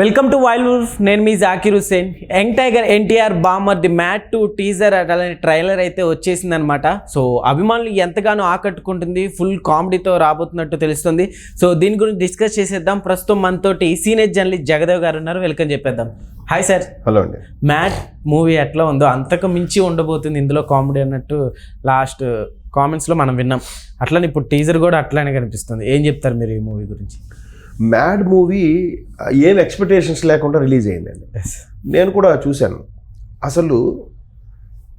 Welcome to wild wolf నేను మీ Zakir Hussain young tiger NTR బామర్ ది మ్యాట్ టు టీజర్ అలానే ట్రైలర్ అయితే వచ్చేసిందనమాట సో అభిమానులు ఎంతగానో ఆకట్టుకుంటుంది ఫుల్ కామెడీతో రాబోతున్నట్టు తెలుస్తుంది. సో దీని గురించి డిస్కస్ చేసేద్దాం. ప్రస్తుతం మనతోటి సీనియర్ జర్నలిస్ట్ జగదేవ్ గారు ఉన్నారు. వెల్కమ్ చెప్పేద్దాం. హాయ్ సార్ హలో అండి. మ్యాట్ మూవీ ఎట్లా ఉందో అంతకు మించి ఉండబోతుంది. ఇందులో కామెడీ అన్నట్టు లాస్ట్ కామెంట్స్లో మనం విన్నాం. అట్లనే ఇప్పుడు టీజర్ కూడా అట్లానే కనిపిస్తుంది. ఏం చెప్తారు మీరు ఈ మూవీ గురించి? మ్యాడ్ మూవీ ఏం ఎక్స్పెక్టేషన్స్ లేకుండా రిలీజ్ అయిందండి. నేను కూడా చూశాను. అసలు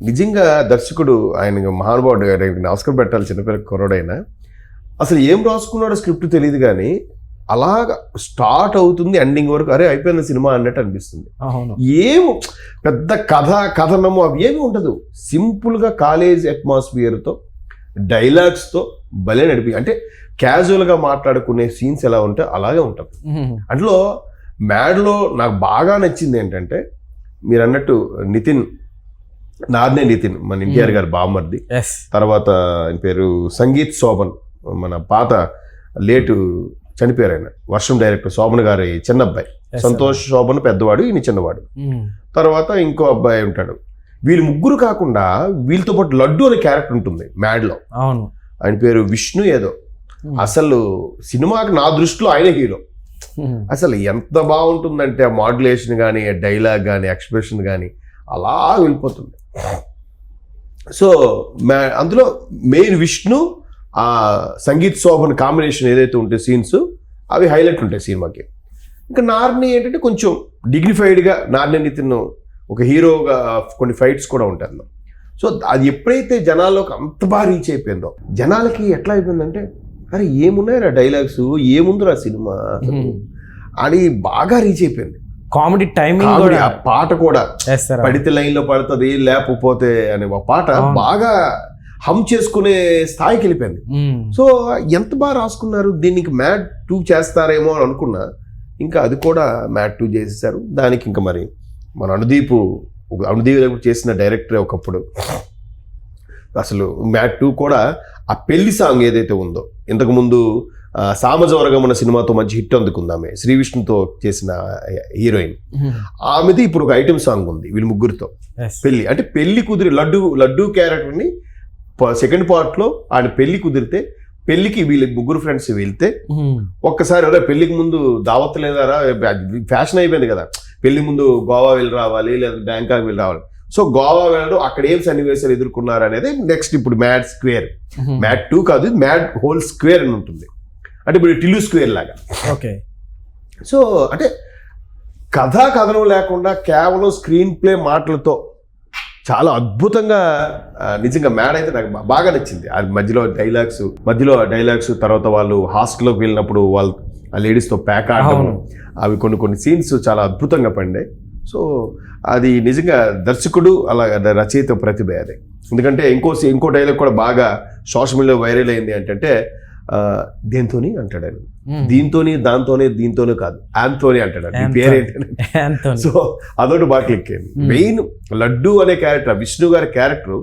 నిజంగా దర్శకుడు ఆయన మహానుభావుడు ఆయనకి నమస్కారం పెట్టాలి చిన్నపిల్ల కుర్రోడైనా అసలు ఏం రాసుకున్నాడో స్క్రిప్ట్ తెలియదు కానీ అలాగ స్టార్ట్ అవుతుంది ఎండింగ్ వరకు. అరే అయిపోయింది సినిమా అన్నట్టు అనిపిస్తుంది. ఏం పెద్ద కథ కథనము అవి ఏమి ఉండదు. సింపుల్గా కాలేజ్ అట్మాస్ఫియర్తో డైలాగ్స్తో భలే నడిపి అంటే క్యాజువల్గా మాట్లాడుకునే సీన్స్ ఎలా ఉంటే అలాగే ఉంటాం. అందులో మ్యాడ్లో నాకు బాగా నచ్చింది ఏంటంటే మీరు అన్నట్టు నితిన్ నార్నే నితిన్ మన ఎన్టీఆర్ గారు బామ్మర్ది. తర్వాత ఆయన పేరు సంగీత్ శోభన్ మన పాత లేటు చనిపోయారు ఆయన. వర్షం డైరెక్టర్ శోభన్ గారి చిన్న అబ్బాయి సంతోష్ శోభన్ పెద్దవాడు ఈయన చిన్నవాడు. తర్వాత ఇంకో అబ్బాయి ఉంటాడు. వీళ్ళు ముగ్గురు కాకుండా వీళ్ళతో పాటు లడ్డు అనే క్యారెక్టర్ ఉంటుంది మ్యాడ్లో. అవును. ఆయన పేరు విష్ణు ఏదో. అసలు సినిమాకి నా దృష్టిలో ఆయన హీరో. అసలు ఎంత బాగుంటుందంటే ఆ మాడ్యులేషన్ కానీ డైలాగ్ కానీ ఎక్స్ప్రెషన్ కానీ అలా వెళ్ళిపోతుంది. సో మ్యా అందులో మెయిన్ విష్ణు ఆ సంగీత్ శోభన్ కాంబినేషన్ ఏదైతే ఉంటే సీన్స్ అవి హైలైట్ ఉంటాయి సినిమాకి. ఇంకా నార్ని ఏంటంటే కొంచెం డిగ్నిఫైడ్గా నార్ని నితిన్ ఒక హీరోగా కొన్ని ఫైట్స్ కూడా ఉంటాయి అందులో. సో అది ఎప్పుడైతే జనాల్లోకి అంత బాగా రీచ్ అయిపోయిందో జనాలకి ఎట్లా అయిపోయిందంటే అరే ఏమున్నాయిరా డైలాగ్స్? ఏముందిరా సినిమా అని బాగా రీచ్ అయిపోయింది. కామెడీ టైమింగ్ కూడా ఆ పాట కూడా. పడితే లైన్లో పడుతుంది లేకపోతే అనే ఒక పాట. బాగా హమ్ చేసుకునే స్థాయికి వెళ్ళిపోయింది. సో ఎంత బాగా రాసుకున్నారు? దీనికి మ్యాట్ టూ చేస్తారేమో అని అనుకున్నా. ఇంకా అది కూడా మ్యాట్ టూ చేసేసారు. దానికి ఇంకా మరి మన అనుదీప్ అనుదీప్ చేసిన డైరెక్టర్ ఒకప్పుడు. అసలు మ్యాట్ టూ కూడా ఆ పెళ్ళి సాంగ్ ఏదైతే ఉందో ఇంతకుముందు సామజవరగమన సినిమాతో మంచి హిట్ అందుకుందామే శ్రీ విష్ణుతో చేసిన హీరోయిన్. ఆమెది ఇప్పుడు ఒక ఐటెం సాంగ్ ఉంది వీళ్ళు ముగ్గురితో. పెళ్ళి అంటే పెళ్ళి కుదిరి లడ్డు లడ్డు క్యారెక్టర్ని సెకండ్ పార్ట్లో ఆయన పెళ్ళి కుదిరితే పెళ్ళికి వీళ్ళ ముగ్గురు ఫ్రెండ్స్ వెళ్తే ఒక్కసారి అరే పెళ్ళికి ముందు దావత్ లేదారా? ఫ్యాషన్ అయిపోయింది కదా. పెళ్ళి ముందు గోవా వెళ్ళి రావాలి లేదా బ్యాంకాక్ వెళ్ళి రావాలి. సో గోవా వెళ్ళడం అక్కడ ఏం సన్నివేశాలు ఎదుర్కొన్నారు అనేది నెక్స్ట్ ఇప్పుడు మ్యాడ్ స్క్వేర్ మ్యాడ్ టూ కాదు మ్యాడ్ హోల్ స్క్వేర్ అని ఉంటుంది. అంటే ఇప్పుడు టిల్లు స్క్వేర్ లాగా. ఓకే. సో అంటే కథా కథనం లేకుండా కేవలం స్క్రీన్ ప్లే మాటలతో చాలా అద్భుతంగా నిజంగా మ్యాడ్ అయితే నాకు బాగా నచ్చింది. అది మధ్యలో డైలాగ్స్ మధ్యలో డైలాగ్స్ తర్వాత వాళ్ళు హాస్టల్లోకి వెళ్ళినప్పుడు వాళ్ళు ఆ లేడీస్తో ప్యాక్ ఆడడం. అవి కొన్ని కొన్ని సీన్స్ చాలా అద్భుతంగా పండాయి. సో అది నిజంగా దర్శకుడు అలా రచయిత ప్రతిభ అది. ఎందుకంటే ఇంకో ఇంకో డైలాగ్ కూడా బాగా సోషల్ మీడియాలో వైరల్ అయింది ఏంటంటే దేంతోని అంటాడు ఆయన. దీంతోని దాంతోనే దీంతోనే కాదు ఆంతోని అంటాడు సో అదొకటి బాగా క్లిక్ అయింది. మెయిన్ లడ్డు అనే క్యారెక్టర్ విష్ణు గారి క్యారెక్టర్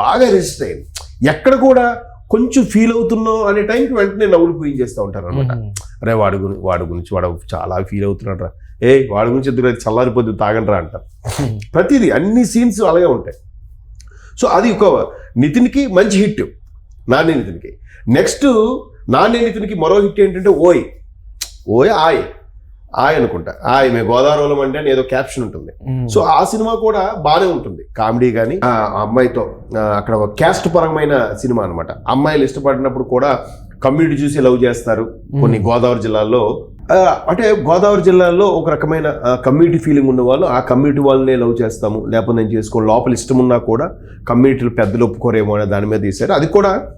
బాగా రిజిస్టర్ అయింది. ఎక్కడ కూడా కొంచెం ఫీల్ అవుతున్నావు అనే టైంకి వెంటనే నవ్వులు పూయించేస్తూ ఉంటారు అనమాట అరే వాడి గురించి వాడి గురించి వాడు చాలా ఫీల్ అవుతున్నాడు రా. ఏ వాడి గురించి ఎందుకు చల్లారిపోద్ది తాగండి రా అంటారు ప్రతిదీ అన్ని సీన్స్ అలాగే ఉంటాయి. సో అది ఒక నితిన్కి మంచి హిట్. నాని నితిన్కి. నెక్స్ట్ నాని నితిన్కి మరో హిట్ ఏంటంటే ఓయ్. ఓయ్ ఆయ్. ఆయ్ అనుకుంటా. ఆయ్ మేము గోదావరిలో అంటే అని ఏదో క్యాప్షన్ ఉంటుంది. సో ఆ సినిమా కూడా బాగానే ఉంటుంది. కామెడీ కానీ ఆ అమ్మాయితో అక్కడ ఒక క్యాస్ట్ పరమైన సినిమా అనమాట అమ్మాయిలు ఇష్టపడినప్పుడు కూడా కమ్యూనిటీ చూసి లవ్ చేస్తారు. కొన్ని గోదావరి జిల్లాల్లో. అంటే గోదావరి జిల్లాలో ఒక రకమైన కమ్యూనిటీ ఫీలింగ్ ఉన్న వాళ్ళు ఆ కమ్యూనిటీ వాళ్ళనే లవ్ చేస్తాము. లేకపోతే నేను చేసుకో లోపల ఇష్టం ఉన్నా కూడా కమ్యూనిటీలు పెద్దలు ఒప్పుకోరేమో అనే దాని మీద తీశారు. అది కూడా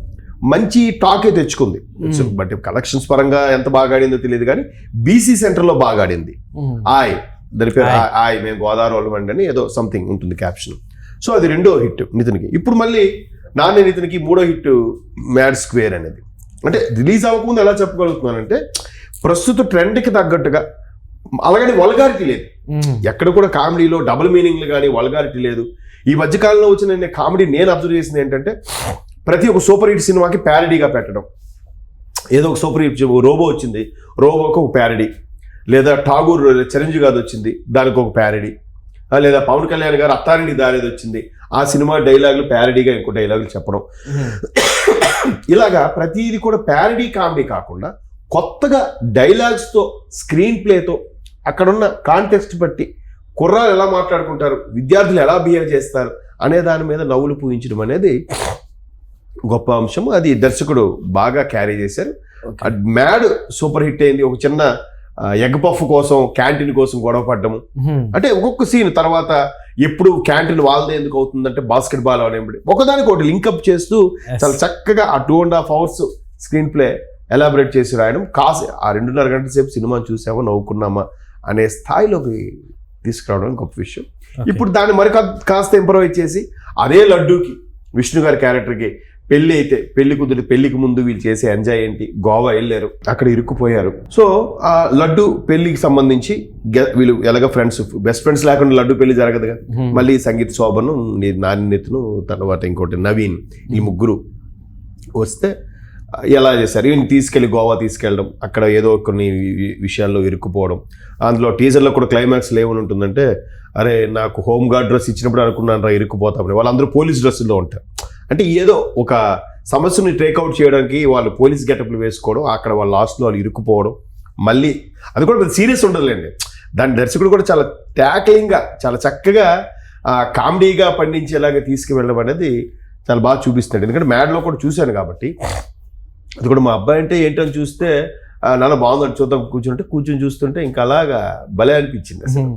మంచి టాకే తెచ్చుకుంది. Hmm. బట్ కలెక్షన్స్ పరంగా ఎంత బాగా ఆడిందో తెలియదు కానీ బీసీ సెంటర్లో బాగా ఆడింది. ఆయ్ దాని పేరు ఆయ్. మేము గోదావరి వాళ్ళమండి అని ఏదో సంథింగ్ ఉంటుంది క్యాప్షన్ సో అది రెండో హిట్ నితిన్కి. ఇప్పుడు మళ్ళీ నాన్న నితిన్కి మూడో హిట్ మ్యాడ్ స్క్వేర్ అనేది. అంటే రిలీజ్ అవ్వకముందు ఎలా చెప్పగలుగుతున్నానంటే ప్రస్తుత ట్రెండ్కి తగ్గట్టుగా అలాగని వల్గారిటీ లేదు. ఎక్కడ కూడా కామెడీలో డబుల్ మీనింగ్లు కానీ వల్గారిటీ లేదు. ఈ మధ్యకాలంలో వచ్చిన నేను కామెడీ నేను అబ్జర్వ్ చేసింది ఏంటంటే ప్రతి ఒక్క సూపర్ హిట్ సినిమాకి ప్యారడీగా పెట్టడం. ఏదో ఒక సూపర్ హిట్ రోబో వచ్చింది రోబోకి ఒక ప్యారడీ. లేదా ఠాగూర్ చిరంజీవి గారు వచ్చింది దానికి ఒక ప్యారడీ. లేదా పవన్ కళ్యాణ్ గారు అత్తారింటి దారేది వచ్చింది. ఆ సినిమా డైలాగులు ప్యారడీగా ఇంకో డైలాగులు చెప్పడం. ఇలాగా ప్రతిదీ కూడా ప్యారడీ కామెడీ కాకుండా కొత్తగా డైలాగ్స్తో స్క్రీన్ ప్లేతో అక్కడున్న కాంటెక్స్ట్ బట్టి కుర్రాలు ఎలా మాట్లాడుకుంటారు విద్యార్థులు ఎలా బిహేవ్ చేస్తారు అనే దాని మీద నవ్వులు పూయించడం అనేది గొప్ప అంశం. అది దర్శకుడు బాగా క్యారీ చేశారు. మ్యాడ్ సూపర్ హిట్ అయింది. ఒక చిన్న ఎగ్ పఫ్ కోసం క్యాంటీన్ కోసం గొడవ పడ్డము. అంటే ఒక్కొక్క సీన్ తర్వాత ఎప్పుడు క్యాంటీన్ వాళ్ళదే ఎందుకు అవుతుందంటే బాస్కెట్ బాల్ అనేప్పుడు ఒకదానికి ఒకటి లింకప్ చేస్తూ చాలా చక్కగా ఆ two and half hours screen play elaborate చేసి రాయడం. కాసి ఆ రెండున్నర గంటల సేపు సినిమాని చూసామా నవ్వుకున్నామా అనే స్థాయిలోకి తీసుకురావడం గొప్ప విషయం. ఇప్పుడు దాన్ని మరి కాస్త ఇంప్రూవైజ్ చేసి అదే లడ్డూకి విష్ణు గారి క్యారెక్టర్కి పెళ్ళి అయితే పెళ్ళి కుదిరి పెళ్ళికి ముందు వీళ్ళు చేసే ఎంజాయ్ ఏంటి? గోవా వెళ్ళారు అక్కడ ఇరుక్కుపోయారు. సో ఆ లడ్డు పెళ్ళికి సంబంధించి వీళ్ళు ఎలాగ ఫ్రెండ్స్ బెస్ట్ ఫ్రెండ్స్ లేకుండా లడ్డు పెళ్ళి జరగదు కదా. మళ్ళీ సంగీత శోభను ని- నాణ్యతను తర్వాత ఇంకోటి నవీన్ ఈ ముగ్గురు వస్తే ఎలా చేశారు? ఈయన తీసుకెళ్ళి గోవా తీసుకెళ్ళడం అక్కడ ఏదో కొన్ని విషయాల్లో ఇరుక్కుపోవడం. అందులో టీజర్లో కూడా క్లైమాక్స్ ఏమని ఉంటుందంటే అరే నాకు హోమ్ గార్డ్ డ్రెస్ ఇచ్చినప్పుడు అనుకున్నాను రా ఇరుక్కుపోతామని వాళ్ళందరూ పోలీస్ డ్రెస్సుల్లో ఉంటారు. అంటే ఏదో ఒక సమస్యని టేక్అవుట్ చేయడానికి వాళ్ళు పోలీస్ గెటప్లు వేసుకోవడం అక్కడ వాళ్ళ లాస్ట్లో వాళ్ళు ఇరుక్కుపోవడం మళ్ళీ అది కూడా పెద్ద సీరియస్ ఉండదులేండి. దాని దర్శకుడు కూడా చాలా ట్యాక్లింగ్గా చాలా చక్కగా కామెడీగా పండించేలాగా తీసుకువెళ్ళడం అనేది చాలా బాగా చూపిస్తున్నాడు ఎందుకంటే మ్యాడ్లో కూడా చూశాను కాబట్టి అది కూడా మా అబ్బాయి అంటే ఏంటని చూస్తే నాన్న బాగుందని చూద్దాం కూర్చుంటే కూర్చొని చూస్తుంటే ఇంకా అలాగా భలే అనిపించింది అసలు.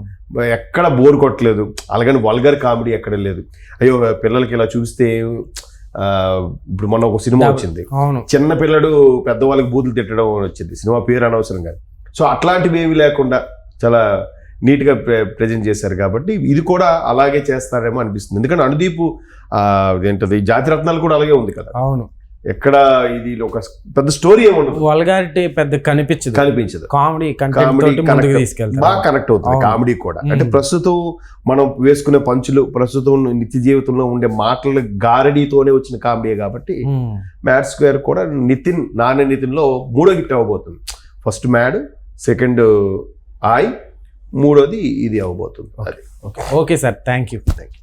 ఎక్కడ బోర్ కొట్టలేదు. అలాగని వల్గర్ కామెడీ ఎక్కడ లేదు. అయ్యో పిల్లలకి ఇలా చూస్తే ఇప్పుడు మొన్న ఒక సినిమా వచ్చింది. చిన్న పిల్లడు పెద్దవాళ్ళకి బూతులు తిట్టడం వచ్చింది. సినిమా పేరు అనవసరం కాదు సో అట్లాంటివి ఏమీ లేకుండా చాలా నీట్గా ప్రె ప్రజెంట్ చేశారు కాబట్టి ఇది కూడా అలాగే చేస్తారేమో అనిపిస్తుంది. ఎందుకంటే అనుదీప్ ఏంటది జాతిరత్నాలు కూడా అలాగే ఉంది కదా. అవును. ఎక్కడ ఇది ఒక పెద్ద స్టోరీ ఏమి ఉండదు. వల్గారిటీ పెద్ద కనిపించదు. కనిపించదు. కామెడీ కామెడీ బాగా కనెక్ట్ అవుతుంది. కామెడీ కూడా. అంటే. ప్రస్తుతం మనం వేసుకునే పంచులు ప్రస్తుతం నిత్య జీవితంలో ఉండే మాటల గారడీతోనే వచ్చిన కామెడీ కాబట్టి. మ్యాడ్ స్క్వేర్ కూడా నితిన్ నాన్న నితిన్లో మూడో హిట్ అవ్వబోతుంది ఫస్ట్ మ్యాడ్ సెకండ్ ఆయ్ మూడోది ఇది అవ్వబోతుంది okay. Okay sir. Thank you thank you